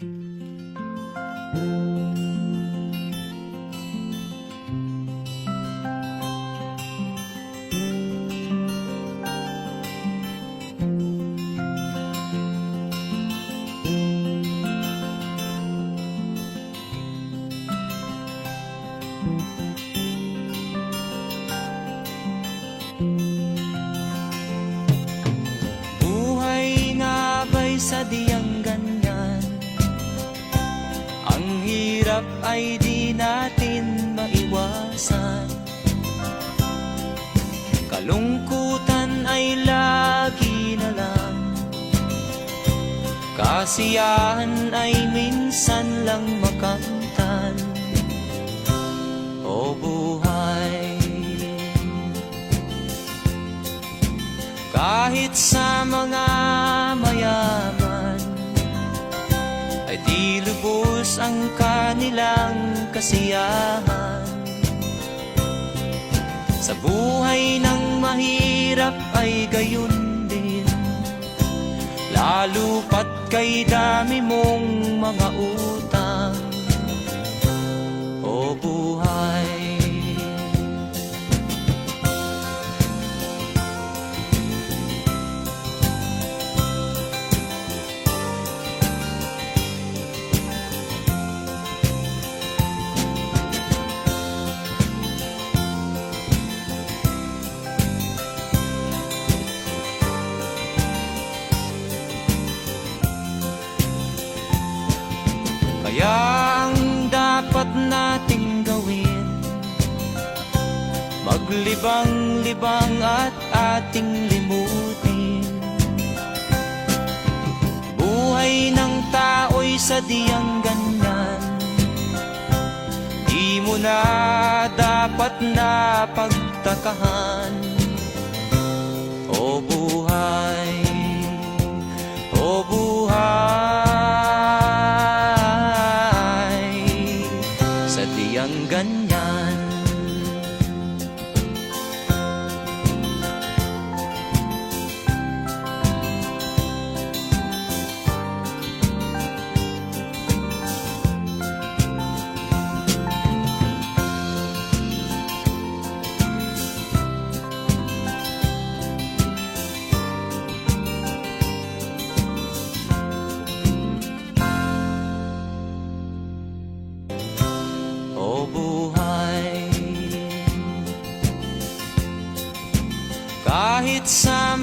Buhay ay di natin maiwasan. Kalungkutan ay lagi na lang. Kasiyahan ay minsan lang makamtan. O buhay. Kahit sa mga lubos ang kanilang kasiyahan. Sa buhay ng mahirap ay gayon din. Lalo pat kay dami mong mga utang Maglibang-libang at ating limutin. Buhay ng tao'y sadyang ganyan. Di mo na dapat na pagtakahan Kahit